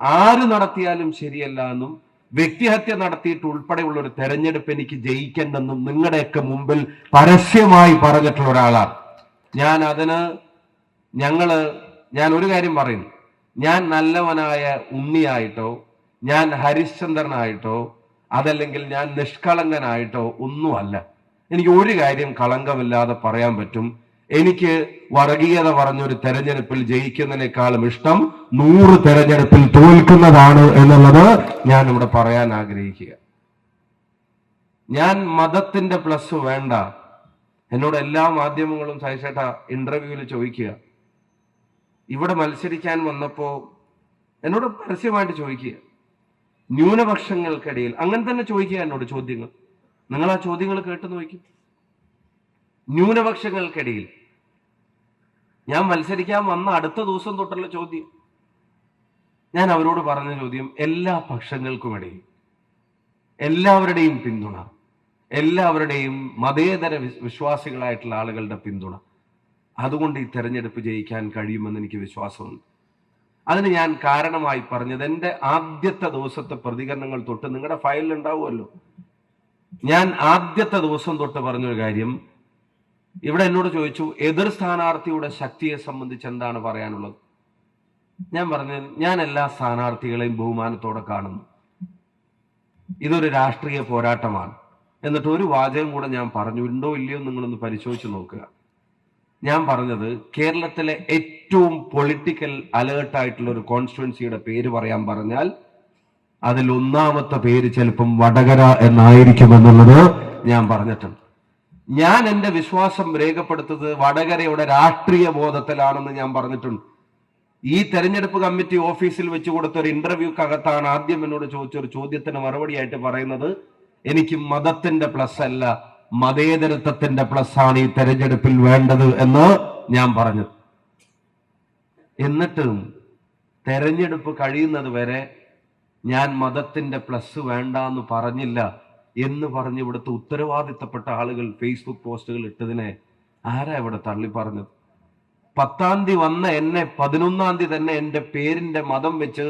ആര് നടത്തിയാലും ശരിയല്ല എന്നും വ്യക്തിഹത്യ നടത്തിയിട്ട് ഉൾപ്പെടെയുള്ള ഒരു തെരഞ്ഞെടുപ്പ് എനിക്ക് ജയിക്കണ്ടെന്നും നിങ്ങളുടെയൊക്കെ മുമ്പിൽ പരസ്യമായി പറഞ്ഞിട്ടുള്ള ഒരാളാണ്. ഞാൻ അതിന് ഞങ്ങൾ ഞാൻ ഒരു കാര്യം പറയുന്നു ഞാൻ നല്ലവനായ ഉണ്ണിയായിട്ടോ ഞാൻ ഹരിശ്ചന്ദ്രനായിട്ടോ അതല്ലെങ്കിൽ ഞാൻ നിഷ്കളങ്കനായിട്ടോ ഒന്നുമല്ല. എനിക്ക് ഒരു കാര്യം കളങ്കമില്ലാതെ പറയാൻ പറ്റും. എനിക്ക് വർഗീയത പറഞ്ഞൊരു തെരഞ്ഞെടുപ്പിൽ ജയിക്കുന്നതിനേക്കാളും ഇഷ്ടം നൂറ് തെരഞ്ഞെടുപ്പിൽ തോൽക്കുന്നതാണ് എന്നുള്ളത് ഞാൻ ഇവിടെ പറയാൻ ആഗ്രഹിക്കുക. ഞാൻ മതത്തിന്റെ പ്ലസ് വേണ്ട. എന്നോട് എല്ലാ മാധ്യമങ്ങളും സഹിച്ചേട്ട ഇന്റർവ്യൂവിൽ ചോദിക്കുക. ഇവിടെ മത്സരിക്കാൻ വന്നപ്പോ എന്നോട് പരസ്യമായിട്ട് ചോദിക്കുക. ന്യൂനപക്ഷങ്ങൾക്കിടയിൽ അങ്ങനെ തന്നെ ചോദിക്കുക എന്നോട് ചോദ്യങ്ങൾ. നിങ്ങൾ ആ ചോദ്യങ്ങൾ കേട്ടു നോക്കും. ന്യൂനപക്ഷങ്ങൾക്കിടയിൽ. ഞാൻ മത്സരിക്കാൻ വന്ന അടുത്ത ദിവസം തൊട്ടുള്ള ചോദ്യം. ഞാൻ അവരോട് പറഞ്ഞ ചോദ്യം എല്ലാ പക്ഷങ്ങൾക്കുമിടയിൽ. എല്ലാവരുടെയും പിന്തുണ. എല്ലാവരുടെയും മതേതര വിസ്- വിശ്വാസികളായിട്ടുള്ള ആളുകളുടെ പിന്തുണ. അതുകൊണ്ട് ഈ തെരഞ്ഞെടുപ്പ് ജയിക്കാൻ കഴിയുമെന്ന് എനിക്ക് വിശ്വാസമുണ്ട്. അതിന് ഞാൻ കാരണമായി പറഞ്ഞത് എന്റെ ആദ്യത്തെ ദിവസത്തെ പ്രതികരണങ്ങൾ തൊട്ട് നിങ്ങളുടെ ഫയലിൽ ഉണ്ടാവുമല്ലോ. ഞാൻ ആദ്യത്തെ ദിവസം തൊട്ട് പറഞ്ഞൊരു കാര്യം ഇവിടെ എന്നോട് ചോദിച്ചു എതിർ സ്ഥാനാർത്ഥിയുടെ ശക്തിയെ സംബന്ധിച്ച് എന്താണ് പറയാനുള്ളത്? ഞാൻ പറഞ്ഞു ഞാൻ എല്ലാ സ്ഥാനാർത്ഥികളെയും ബഹുമാനത്തോടെ കാണുന്നു. ഇതൊരു രാഷ്ട്രീയ പോരാട്ടമാണ്. എന്നിട്ട് ഒരു വാചകം കൂടെ ഞാൻ പറഞ്ഞു ഉണ്ടോ ഇല്ലയോ നിങ്ങളൊന്ന് പരിശോധിച്ച് നോക്കുക. ഞാൻ പറഞ്ഞത് കേരളത്തിലെ ഏറ്റവും പൊളിറ്റിക്കൽ അലേർട്ടായിട്ടുള്ള ഒരു കോൺസ്റ്റിറ്റ്യുവൻസിയുടെ പേര് പറയാൻ പറഞ്ഞാൽ അതിൽ ഒന്നാമത്തെ പേര് ചിലപ്പം വടകര എന്നായിരിക്കും എന്നുള്ളത് ഞാൻ പറഞ്ഞിട്ടുണ്ട്. ഞാൻ എന്റെ വിശ്വാസം രേഖപ്പെടുത്തുന്നത് വടകരയുടെ രാഷ്ട്രീയ ബോധത്തിലാണെന്ന് ഞാൻ പറഞ്ഞിട്ടുണ്ട്. ഈ തെരഞ്ഞെടുപ്പ് കമ്മിറ്റി ഓഫീസിൽ വെച്ച് കൊടുത്ത ഒരു ഇന്റർവ്യൂക്കകത്താണ് ആദ്യം എന്നോട് ചോദിച്ച ഒരു ചോദ്യത്തിന് മറുപടിയായിട്ട് പറയുന്നത് എനിക്ക് മതത്തിന്റെ പ്ലസ് അല്ല മതേതരത്വത്തിന്റെ പ്ലസ് ആണ് ഈ തെരഞ്ഞെടുപ്പിൽ വേണ്ടത് എന്ന് ഞാൻ പറഞ്ഞു. എന്നിട്ടും തെരഞ്ഞെടുപ്പ് കഴിയുന്നത് വരെ ഞാൻ മതത്തിന്റെ പ്ലസ് വേണ്ട എന്ന് പറഞ്ഞില്ല. എന്ന് പറഞ്ഞ് ഇവിടുത്തെ ഉത്തരവാദിത്തപ്പെട്ട ആളുകൾ ഫേസ്ബുക്ക് പോസ്റ്റുകൾ ഇട്ടതിനെ ആരാ ഇവിടെ തള്ളി പറഞ്ഞത് പത്താം തീയതി വന്ന എന്നെ പതിനൊന്നാം തീയതി തന്നെ എന്റെ പേരിന്റെ മതം വെച്ച്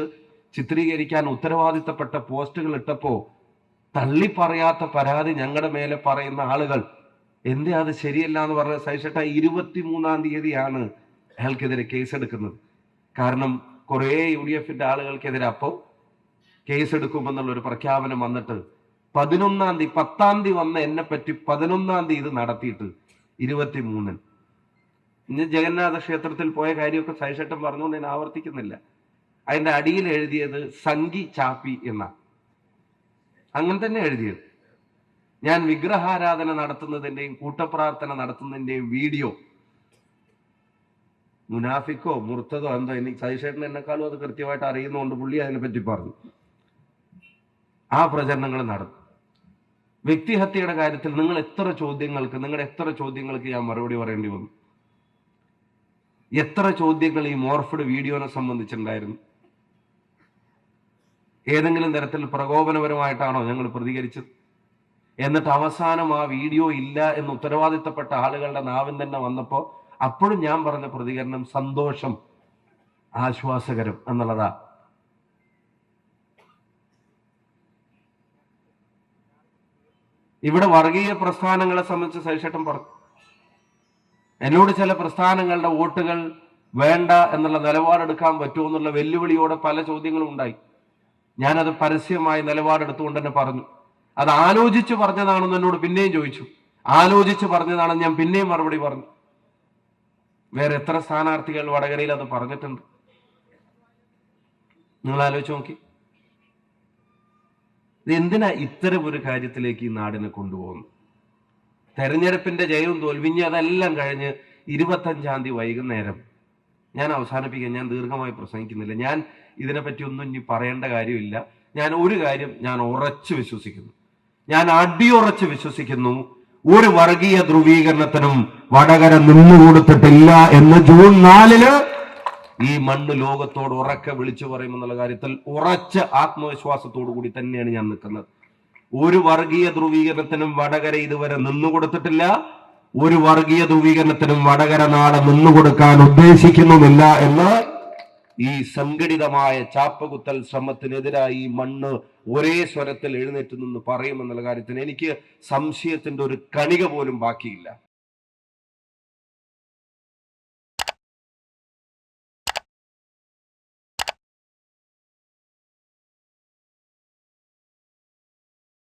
ചിത്രീകരിക്കാൻ ഉത്തരവാദിത്തപ്പെട്ട പോസ്റ്റുകൾ ഇട്ടപ്പോ തള്ളി പറയാത്ത പരാതി ഞങ്ങളുടെ മേലെ പറയുന്ന ആളുകൾ എന്തേ അത് ശരിയല്ല എന്ന് പറഞ്ഞ സഹിച്ചേട്ട ഇരുപത്തി മൂന്നാം തീയതിയാണ് അയാൾക്കെതിരെ കേസെടുക്കുന്നത്. കാരണം കുറേ യു ഡി എഫിന്റെ ആളുകൾക്കെതിരെ അപ്പോൾ കേസെടുക്കുമെന്നുള്ള ഒരു പ്രഖ്യാപനം വന്നിട്ട് പതിനൊന്നാം തീയതി പത്താം തീയതി വന്ന എന്നെ പറ്റി പതിനൊന്നാം തീയതി ഇത് നടത്തിയിട്ട് ഇരുപത്തിമൂന്നിന് ഇന്ന് ജഗന്നാഥ ക്ഷേത്രത്തിൽ പോയ കാര്യമൊക്കെ സൈഷട്ടൻ പറഞ്ഞുകൊണ്ട് ഞാൻ ആവർത്തിക്കുന്നില്ല. അതിന്റെ അടിയിൽ എഴുതിയത് സംഗി ചാപ്പി എന്ന അങ്ങനെ തന്നെ എഴുതിയത്. ഞാൻ വിഗ്രഹാരാധന നടത്തുന്നതിന്റെയും കൂട്ടപ്രാർത്ഥന നടത്തുന്നതിന്റെയും വീഡിയോ മുനാഫിക്കോ മുർത്തതോ എന്തോ എനിക്ക് സഹിച്ചേട്ടൻ എന്നെക്കാളും അത് കൃത്യമായിട്ട് അറിയുന്നതുകൊണ്ട് പുള്ളി അതിനെ പറ്റി പറഞ്ഞു. ആ പ്രചരണങ്ങൾ നടന്നു. വ്യക്തിഹത്യയുടെ കാര്യത്തിൽ നിങ്ങൾ എത്ര ചോദ്യങ്ങൾക്ക് നിങ്ങളുടെ എത്ര ചോദ്യങ്ങൾക്ക് ഞാൻ മറുപടി പറയേണ്ടി വന്നു? എത്ര ചോദ്യങ്ങൾ ഈ മോർഫഡ് വീഡിയോനെ സംബന്ധിച്ചുണ്ടായിരുന്നു? ഏതെങ്കിലും തരത്തിൽ പ്രകോപനപരമായിട്ടാണോ ഞങ്ങൾ പ്രതികരിച്ചത്? എന്നിട്ട് അവസാനം ആ വീഡിയോ ഇല്ല എന്ന് ഉത്തരവാദിത്തപ്പെട്ട ആളുകളുടെ നാവിൻ തന്നെ വന്നപ്പോ അപ്പോഴും ഞാൻ പറഞ്ഞ പ്രതികരണം സന്തോഷം ആശ്വാസകരം എന്നുള്ളതാ. ഇവിടെ വർഗീയ പ്രസ്ഥാനങ്ങളെ സംബന്ധിച്ച് സവിശേഷം പറഞ്ഞു എന്നോട് ചില പ്രസ്ഥാനങ്ങളുടെ വോട്ടുകൾ വേണ്ട എന്നുള്ള നിലപാടെടുക്കാൻ പറ്റുമോ എന്നുള്ള വെല്ലുവിളിയോടെ പല ചോദ്യങ്ങളും ഉണ്ടായി. ഞാനത് പരസ്യമായി നിലപാടെടുത്തുകൊണ്ട് തന്നെ പറഞ്ഞു. അത് ആലോചിച്ച് പറഞ്ഞതാണെന്ന് എന്നോട് പിന്നെയും ചോദിച്ചു. ആലോചിച്ച് പറഞ്ഞതാണെന്ന് ഞാൻ പിന്നെയും മറുപടി പറഞ്ഞു. വേറെ എത്ര സ്ഥാനാർത്ഥികൾ വടകരയിൽ അത് പറഞ്ഞിട്ടുണ്ട്? നിങ്ങൾ ആലോചിച്ച് നോക്കി. എന്തിനാ ഇത്തരം ഒരു കാര്യത്തിലേക്ക് ഈ നാടിനെ കൊണ്ടുപോകുന്നു തെരഞ്ഞെടുപ്പിന്റെ ജയവും തോൽവിഞ്ഞ് അതെല്ലാം കഴിഞ്ഞ് ഇരുപത്തഞ്ചാം തീയതി വൈകുന്നേരം ഞാൻ അവസാനിപ്പിക്കാൻ ഞാൻ ദീർഘമായി പ്രസംഗിക്കുന്നില്ല. ഞാൻ ഇതിനെപ്പറ്റി ഒന്നും ഇനി പറയേണ്ട കാര്യമില്ല. ഞാൻ ഒരു കാര്യം ഞാൻ ഉറച്ചു വിശ്വസിക്കുന്നു. ഞാൻ അടിയുറച്ച് വിശ്വസിക്കുന്നു. ഒരു വർഗീയ ധ്രുവീകരണത്തിനും വടകര നിന്നുകൊടുത്തിട്ടില്ല എന്ന് ജൂൺ നാലിന് ഈ മണ്ണ് ലോകത്തോട് ഉറക്കെ വിളിച്ചു പറയുമെന്നുള്ള കാര്യത്തിൽ ഉറച്ച ആത്മവിശ്വാസത്തോടു കൂടി തന്നെയാണ് ഞാൻ നിൽക്കുന്നത്. ഒരു വർഗീയ ധ്രുവീകരണത്തിനും വടകര ഇതുവരെ നിന്നുകൊടുത്തിട്ടില്ല. ഒരു വർഗീയ ധ്രുവീകരണത്തിനും വടകര നാളെ നിന്നുകൊടുക്കാൻ ഉദ്ദേശിക്കുന്നുമില്ല എന്ന് ഈ സംഘടിതമായ ചാപ്പകുത്തൽ ശ്രമത്തിനെതിരായി ഈ മണ്ണ് ഒരേ സ്വരത്തിൽ എഴുന്നേറ്റ് നിന്ന് പറയുമെന്നുള്ള കാര്യത്തിന് എനിക്ക് സംശയത്തിന്റെ ഒരു കണിക പോലും ബാക്കിയില്ല.